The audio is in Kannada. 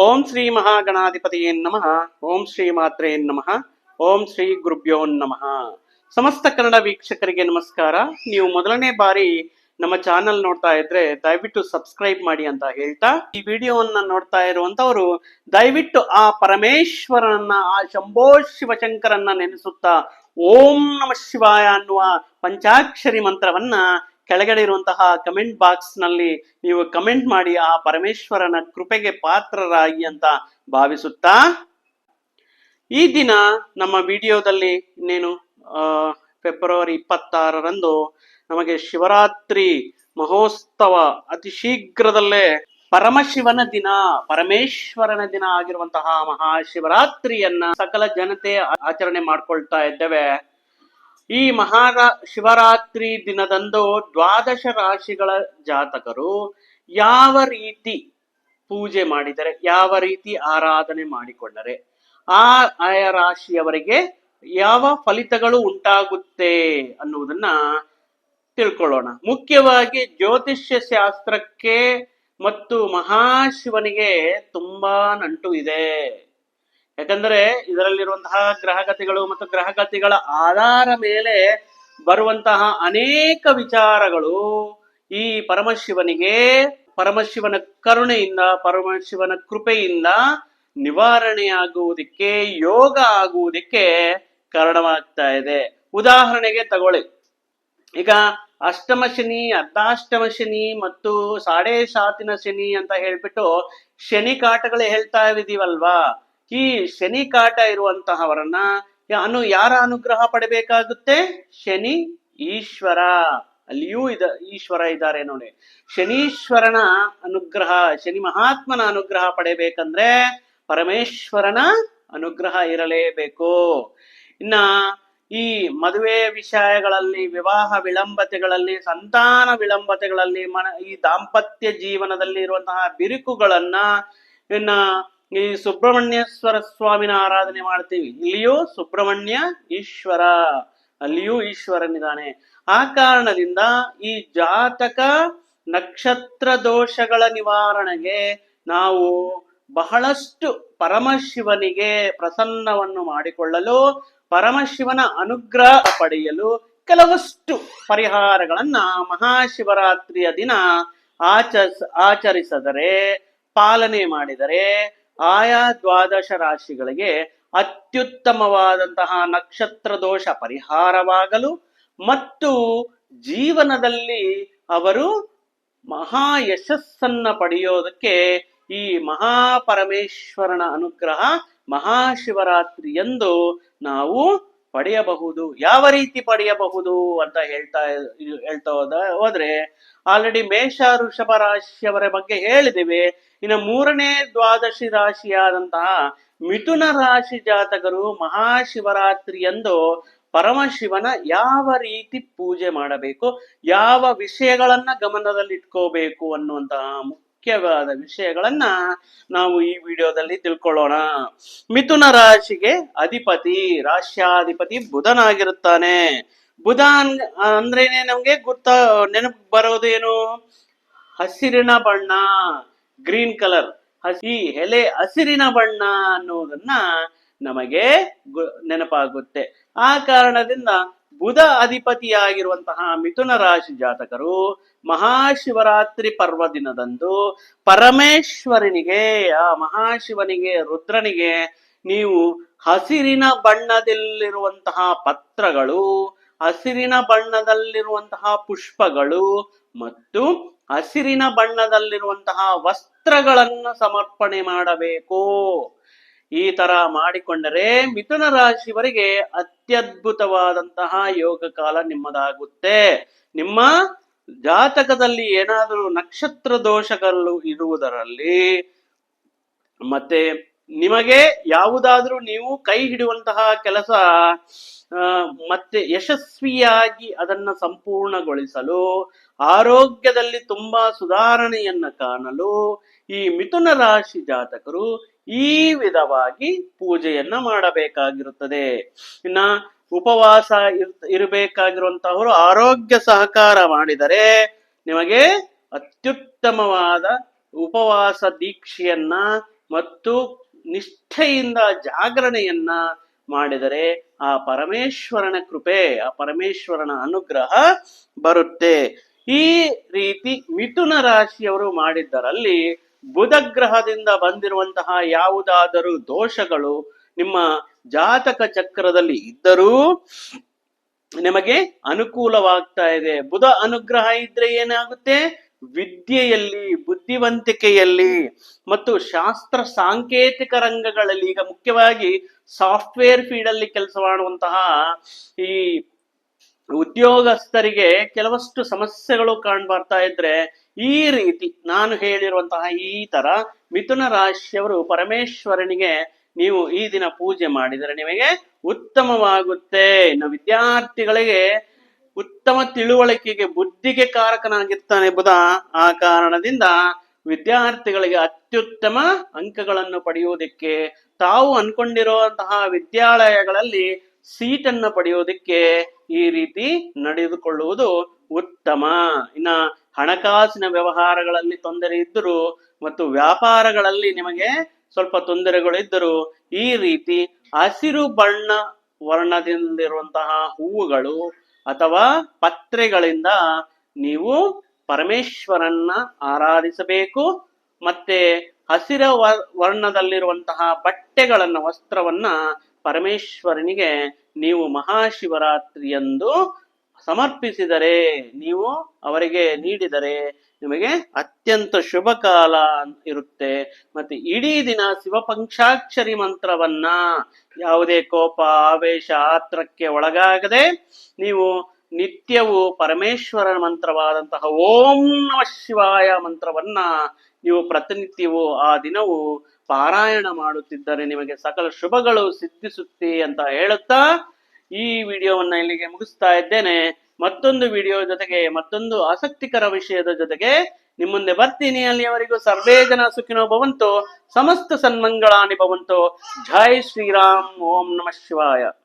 ಓಂ ಶ್ರೀ ಮಹಾಗಣಾಧಿಪತಿಯೇ ನಮಃ. ಓಂ ಶ್ರೀ ಮಾತ್ರೇ ನಮಃ. ಓಂ ಶ್ರೀ ಗುರುಭ್ಯೋ ನಮಃ. ಸಮಸ್ತ ಕನ್ನಡ ವೀಕ್ಷಕರಿಗೆ ನಮಸ್ಕಾರ. ನೀವು ಮೊದಲನೇ ಬಾರಿ ನಮ್ಮ ಚಾನೆಲ್ ನೋಡ್ತಾ ಇದ್ರೆ ದಯವಿಟ್ಟು ಸಬ್ಸ್ಕ್ರೈಬ್ ಮಾಡಿ ಅಂತ ಹೇಳ್ತಾ, ಈ ವಿಡಿಯೋವನ್ನ ನೋಡ್ತಾ ಇರುವಂತವರು ದಯವಿಟ್ಟು ಆ ಪರಮೇಶ್ವರನನ್ನ, ಆ ಶಂಭೋ ಶಿವಶಂಕರನ್ನ ನೆನೆಸುತ್ತಾ ಓಂ ನಮ ಶಿವಾಯ ಅನ್ನುವ ಪಂಚಾಕ್ಷರಿ ಮಂತ್ರವನ್ನ ಕೆಳಗಡೆ ಇರುವಂತಹ ಕಮೆಂಟ್ ಬಾಕ್ಸ್ನಲ್ಲಿ ನೀವು ಕಮೆಂಟ್ ಮಾಡಿ ಆ ಪರಮೇಶ್ವರನ ಕೃಪೆಗೆ ಪಾತ್ರರಾಗಿ ಅಂತ ಭಾವಿಸುತ್ತಾ? ಈ ದಿನ ನಮ್ಮ ವಿಡಿಯೋದಲ್ಲಿ ಇನ್ನೇನು ಫೆಬ್ರವರಿ ಇಪ್ಪತ್ತಾರರಂದು ನಮಗೆ ಶಿವರಾತ್ರಿ ಮಹೋತ್ಸವ ಅತಿ ಶೀಘ್ರದಲ್ಲೇ ಪರಮಶಿವನ ದಿನ, ಪರಮೇಶ್ವರನ ದಿನ ಆಗಿರುವಂತಹ ಮಹಾಶಿವರಾತ್ರಿಯನ್ನ ಸಕಲ ಜನತೆ ಆಚರಣೆ ಮಾಡ್ಕೊಳ್ತಾ ಇದ್ದೇವೆ. ಈ ಮಹಾರಾ ಶಿವರಾತ್ರಿ ದಿನದಂದು ದ್ವಾದಶ ರಾಶಿಗಳ ಜಾತಕರು ಯಾವ ರೀತಿ ಪೂಜೆ ಮಾಡಿದರೆ, ಯಾವ ರೀತಿ ಆರಾಧನೆ ಮಾಡಿಕೊಂಡರೆ, ಆ ಆಯಾ ರಾಶಿಯವರಿಗೆ ಯಾವ ಫಲಿತಗಳು ಉಂಟಾಗುತ್ತೆ ಅನ್ನುವುದನ್ನ ತಿಳ್ಕೊಳ್ಳೋಣ. ಮುಖ್ಯವಾಗಿ ಜ್ಯೋತಿಷ್ಯ ಶಾಸ್ತ್ರಕ್ಕೆ ಮತ್ತು ಮಹಾಶಿವನಿಗೆ ತುಂಬಾ ನಂಟು ಇದೆ. ಯಾಕಂದ್ರೆ ಇದರಲ್ಲಿರುವಂತಹ ಗ್ರಹಗತಿಗಳು ಮತ್ತು ಗ್ರಹಗತಿಗಳ ಆಧಾರ ಮೇಲೆ ಬರುವಂತಹ ಅನೇಕ ವಿಚಾರಗಳು ಈ ಪರಮಶಿವನಿಗೆ, ಪರಮಶಿವನ ಕರುಣೆಯಿಂದ, ಪರಮಶಿವನ ಕೃಪೆಯಿಂದ ನಿವಾರಣೆಯಾಗುವುದಕ್ಕೆ, ಯೋಗ ಆಗುವುದಕ್ಕೆ ಕಾರಣವಾಗ್ತಾ ಇದೆ. ಉದಾಹರಣೆಗೆ ತಗೊಳ್ಳಿ. ಈಗ ಅಷ್ಟಮ ಶನಿ, ಅರ್ಧಾಷ್ಟಮ ಶನಿ ಮತ್ತು ಸಾಡೆ ಸಾತಿನ ಶನಿ ಅಂತ ಹೇಳ್ಬಿಟ್ಟು ಶನಿ ಕಾಟಗಳು ಹೇಳ್ತಾ ಇದೀವಲ್ವಾ ಈ ಶನಿ ಕಾಟ ಇರುವಂತಹವರನ್ನ ಅನು ಯಾರ ಅನುಗ್ರಹ ಪಡಬೇಕಾಗುತ್ತೆ? ಶನಿ ಈಶ್ವರ. ಅಲ್ಲಿಯೂ ಇದ ಈಶ್ವರ ಇದ್ದಾರೆ ನೋಡಿ. ಶನೀಶ್ವರನ ಅನುಗ್ರಹ, ಶನಿ ಮಹಾತ್ಮನ ಅನುಗ್ರಹ ಪಡೆಯಬೇಕಂದ್ರೆ ಪರಮೇಶ್ವರನ ಅನುಗ್ರಹ ಇರಲೇಬೇಕು. ಇನ್ನ ಈ ಮದುವೆ ವಿಷಯಗಳಲ್ಲಿ, ವಿವಾಹ ವಿಳಂಬತೆಗಳಲ್ಲಿ, ಸಂತಾನ ವಿಳಂಬತೆಗಳಲ್ಲಿ, ಮನ ಈ ದಾಂಪತ್ಯ ಜೀವನದಲ್ಲಿ ಇರುವಂತಹ ಬಿರುಕುಗಳನ್ನ ಇನ್ನ ಈ ಸುಬ್ರಹ್ಮಣ್ಯೇಶ್ವರ ಸ್ವಾಮಿನ ಆರಾಧನೆ ಮಾಡ್ತೀವಿ. ಇಲ್ಲಿಯೂ ಸುಬ್ರಹ್ಮಣ್ಯ ಈಶ್ವರ, ಅಲ್ಲಿಯೂ ಈಶ್ವರನಿದ್ದಾನೆ. ಆ ಕಾರಣದಿಂದ ಈ ಜಾತಕ ನಕ್ಷತ್ರ ದೋಷಗಳ ನಿವಾರಣೆಗೆ ನಾವು ಬಹಳಷ್ಟು ಪರಮಶಿವನಿಗೆ ಪ್ರಸನ್ನವನ್ನು ಮಾಡಿಕೊಳ್ಳಲು, ಪರಮಶಿವನ ಅನುಗ್ರಹ ಪಡೆಯಲು ಕೆಲವಷ್ಟು ಪರಿಹಾರಗಳನ್ನ ಮಹಾಶಿವರಾತ್ರಿಯ ದಿನ ಆಚರಿಸ, ಆಚರಿಸಿದರೆ, ಪಾಲನೆ ಮಾಡಿದರೆ ಆಯಾ ದ್ವಾದಶ ರಾಶಿಗಳಿಗೆ ಅತ್ಯುತ್ತಮವಾದಂತಹ ನಕ್ಷತ್ರ ದೋಷ ಪರಿಹಾರವಾಗಲು ಮತ್ತು ಜೀವನದಲ್ಲಿ ಅವರು ಮಹಾ ಯಶಸ್ಸನ್ನ ಪಡೆಯೋದಕ್ಕೆ ಈ ಮಹಾಪರಮೇಶ್ವರನ ಅನುಗ್ರಹ ಮಹಾಶಿವರಾತ್ರಿ ಎಂದು ನಾವು ಪಡೆಯಬಹುದು, ಯಾವ ರೀತಿ ಪಡೆಯಬಹುದು ಅಂತ ಹೇಳ್ತಾ ಹೇಳ್ತಾ ಹೋದ, ಹೋದ್ರೆ ಆಲ್ರೆಡಿ ಮೇಷ ಋಷಭ ರಾಶಿಯವರ ಬಗ್ಗೆ ಹೇಳಿದಿವಿ ಇನ್ನು ಮೂರನೇ ದ್ವಾದಶಿ ರಾಶಿಯಾದಂತಹ ಮಿಥುನ ರಾಶಿ ಜಾತಕರು ಮಹಾಶಿವರಾತ್ರಿಯಂದು ಪರಮಶಿವನ ಯಾವ ರೀತಿ ಪೂಜೆ ಮಾಡಬೇಕು, ಯಾವ ವಿಷಯಗಳನ್ನ ಗಮನದಲ್ಲಿಟ್ಕೋಬೇಕು ಅನ್ನುವಂತಹ ಮುಖ್ಯವಾದ ವಿಷಯಗಳನ್ನ ನಾವು ಈ ವಿಡಿಯೋದಲ್ಲಿ ತಿಳ್ಕೊಳ್ಳೋಣ. ಮಿಥುನ ರಾಶಿಗೆ ಅಧಿಪತಿ ರಾಶ್ಯಾಧಿಪತಿ ಬುಧನಾಗಿರುತ್ತಾನೆ ಬುಧ ಅಂದ್ರೇನೆ ನಮ್ಗೆ ಗುರ್ತ, ನೆನಪು ಬರೋದೇನು ಹಸಿರಿನ ಬಣ್ಣ, ಗ್ರೀನ್ ಕಲರ್. ಹಸಿ ಎಲೆ ಹಸಿರಿನ ಬಣ್ಣ ಅನ್ನೋದನ್ನ ನಮಗೆ ನೆನಪಾಗುತ್ತೆ. ಆ ಕಾರಣದಿಂದ ಬುಧ ಅಧಿಪತಿಯಾಗಿರುವಂತಹ ಮಿಥುನ ರಾಶಿ ಜಾತಕರು ಮಹಾಶಿವರಾತ್ರಿ ಪರ್ವ ದಿನದಂದು ಪರಮೇಶ್ವರನಿಗೆ, ಆ ಮಹಾಶಿವನಿಗೆ, ರುದ್ರನಿಗೆ ನೀವು ಹಸಿರಿನ ಬಣ್ಣದಲ್ಲಿರುವಂತಹ ಪತ್ರಗಳು, ಹಸಿರಿನ ಬಣ್ಣದಲ್ಲಿರುವಂತಹ ಪುಷ್ಪಗಳು ಮತ್ತು ಹಸಿರಿನ ಬಣ್ಣದಲ್ಲಿರುವಂತಹ ವಸ್ತ್ರಗಳನ್ನು ಸಮರ್ಪಣೆ ಮಾಡಬೇಕು. ಈ ತರ ಮಾಡಿಕೊಂಡರೆ ಮಿಥುನ ರಾಶಿವರಿಗೆ ಅತ್ಯದ್ಭುತವಾದಂತಹ ಯೋಗ ಕಾಲ ನಿಮ್ಮದಾಗುತ್ತೆ. ನಿಮ್ಮ ಜಾತಕದಲ್ಲಿ ಏನಾದರೂ ನಕ್ಷತ್ರ ದೋಷಗಳು ಇರುವುದರಲ್ಲಿ ಮತ್ತೆ ನಿಮಗೆ ಯಾವುದಾದ್ರೂ ನೀವು ಕೈ ಹಿಡುವಂತಹ ಕೆಲಸ ಮತ್ತೆ ಯಶಸ್ವಿಯಾಗಿ ಅದನ್ನ ಸಂಪೂರ್ಣಗೊಳಿಸಲು, ಆರೋಗ್ಯದಲ್ಲಿ ತುಂಬಾ ಸುಧಾರಣೆಯನ್ನ ಕಾಣಲು ಈ ಮಿಥುನ ರಾಶಿ ಜಾತಕರು ಈ ವಿಧವಾಗಿ ಪೂಜೆಯನ್ನ ಮಾಡಬೇಕಾಗಿರುತ್ತದೆ. ಇನ್ನ ಉಪವಾಸ ಇರ್- ಇರಬೇಕಾಗಿರುವಂತಹವರು ಆರೋಗ್ಯ ಸಹಕಾರ ಮಾಡಿದರೆ ನಿಮಗೆ ಅತ್ಯುತ್ತಮವಾದ ಉಪವಾಸ ದೀಕ್ಷೆಯನ್ನ ಮತ್ತು ನಿಷ್ಠೆಯಿಂದ ಜಾಗರಣೆಯನ್ನ ಮಾಡಿದರೆ ಆ ಪರಮೇಶ್ವರನ ಕೃಪೆ, ಆ ಪರಮೇಶ್ವರನ ಅನುಗ್ರಹ ಬರುತ್ತೆ. ಈ ರೀತಿ ಮಿಥುನ ರಾಶಿಯವರು ಮಾಡಿದ್ದರಲ್ಲಿ ಬುಧ ಗ್ರಹದಿಂದ ಬಂದಿರುವಂತಹ ಯಾವುದಾದರೂ ದೋಷಗಳು ನಿಮ್ಮ ಜಾತಕ ಚಕ್ರದಲ್ಲಿ ಇದ್ದರೂ ನಿಮಗೆ ಅನುಕೂಲವಾಗ್ತಾ ಇದೆ. ಬುಧ ಅನುಗ್ರಹ ಇದ್ರೆ ಏನಾಗುತ್ತೆ? ವಿದ್ಯೆಯಲ್ಲಿ, ಬುದ್ಧಿವಂತಿಕೆಯಲ್ಲಿ ಮತ್ತು ಶಾಸ್ತ್ರ ಸಾಂಕೇತಿಕ ರಂಗಗಳಲ್ಲಿ ಈಗ ಮುಖ್ಯವಾಗಿ ಸಾಫ್ಟ್ವೇರ್ ಫೀಲ್ಡ್ ಅಲ್ಲಿ ಕೆಲಸ ಮಾಡುವಂತಹ ಈ ಉದ್ಯೋಗಸ್ಥರಿಗೆ ಕೆಲವಷ್ಟು ಸಮಸ್ಯೆಗಳು ಕಾಣ್ ಬರ್ತಾ ಇದ್ರೆ ಈ ರೀತಿ ನಾನು ಹೇಳಿರುವಂತಹ ಈ ತರ ಮಿಥುನ ರಾಶಿಯವರು ಪರಮೇಶ್ವರನಿಗೆ ನೀವು ಈ ದಿನ ಪೂಜೆ ಮಾಡಿದರೆ ನಿಮಗೆ ಉತ್ತಮವಾಗುತ್ತೆ. ಇನ್ನು ವಿದ್ಯಾರ್ಥಿಗಳಿಗೆ ಉತ್ತಮ ತಿಳುವಳಿಕೆಗೆ ಬುದ್ಧಿಗೆ ಕಾರಕನಾಗಿರ್ತಾನೆ ಬುಧ. ಆ ಕಾರಣದಿಂದ ವಿದ್ಯಾರ್ಥಿಗಳಿಗೆ ಅತ್ಯುತ್ತಮ ಅಂಕಗಳನ್ನು ಪಡೆಯುವುದಕ್ಕೆ ತಾವು ಅನ್ಕೊಂಡಿರುವಂತಹ ವಿದ್ಯಾಲಯಗಳಲ್ಲಿ ಸೀಟನ್ನು ಪಡೆಯುವುದಕ್ಕೆ ಈ ರೀತಿ ನಡೆದುಕೊಳ್ಳುವುದು ಉತ್ತಮ. ಇನ್ನ ಹಣಕಾಸಿನ ವ್ಯವಹಾರಗಳಲ್ಲಿ ತೊಂದರೆ ಇದ್ದರೂ ಮತ್ತು ವ್ಯಾಪಾರಗಳಲ್ಲಿ ನಿಮಗೆ ಸ್ವಲ್ಪ ತೊಂದರೆಗಳು ಇದ್ದರೂ ಈ ರೀತಿ ಹಸಿರು ಬಣ್ಣ ವರ್ಣದಿಂದಿರುವಂತಹ ಹೂವುಗಳು ಅಥವಾ ಪತ್ರೆಗಳಿಂದ ನೀವು ಪರಮೇಶ್ವರನ್ನ ಆರಾಧಿಸಬೇಕು. ಮತ್ತೆ ಹಸಿರ ವರ್ಣದಲ್ಲಿರುವಂತಹ ಬಟ್ಟೆಗಳನ್ನ, ವಸ್ತ್ರವನ್ನ ಪರಮೇಶ್ವರನಿಗೆ ನೀವು ಮಹಾಶಿವರಾತ್ರಿಯಂದು ಸಮರ್ಪಿಸಿದರೆ, ನೀವು ಅವರಿಗೆ ನೀಡಿದರೆ ನಿಮಗೆ ಅತ್ಯಂತ ಶುಭ ಕಾಲ ಇರುತ್ತೆ. ಮತ್ತೆ ಇಡೀ ದಿನ ಶಿವಪಂಕ್ಷಾಕ್ಷರಿ ಮಂತ್ರವನ್ನ ಯಾವುದೇ ಕೋಪ, ಆವೇಶ ಆತ್ರಕ್ಕೆ ಒಳಗಾಗದೆ ನೀವು ನಿತ್ಯವೂ ಪರಮೇಶ್ವರ ಮಂತ್ರವಾದಂತಹ ಓಂ ನಮ ಶಿವಾಯ ಮಂತ್ರವನ್ನ ನೀವು ಪ್ರತಿನಿತ್ಯವೂ ಆ ದಿನವೂ ಪಾರಾಯಣ ಮಾಡುತ್ತಿದ್ದರೆ ನಿಮಗೆ ಸಕಲ ಶುಭಗಳು ಸಿದ್ಧಿಸುತ್ತೆ ಅಂತ ಹೇಳುತ್ತಾ ಈ ವಿಡಿಯೋವನ್ನ ಇಲ್ಲಿಗೆ ಮುಗಿಸ್ತಾ ಇದ್ದೇನೆ. ಮತ್ತೊಂದು ವಿಡಿಯೋ ಜೊತೆಗೆ, ಮತ್ತೊಂದು ಆಸಕ್ತಿಕರ ವಿಷಯದ ಜೊತೆಗೆ ನಿಮ್ಮ ಮುಂದೆ ಬರ್ತೀನಿ. ಅಲ್ಲಿಯವರೆಗೂ ಸರ್ವೇ ಜನ ಸುಖಿನೋ ಭವಂತು. ಸಮಸ್ತ ಸನ್ಮಂಗಳಾನಿ ಭವಂತು. ಜೈ ಶ್ರೀರಾಮ್. ಓಂ ನಮಃ ಶಿವಾಯ.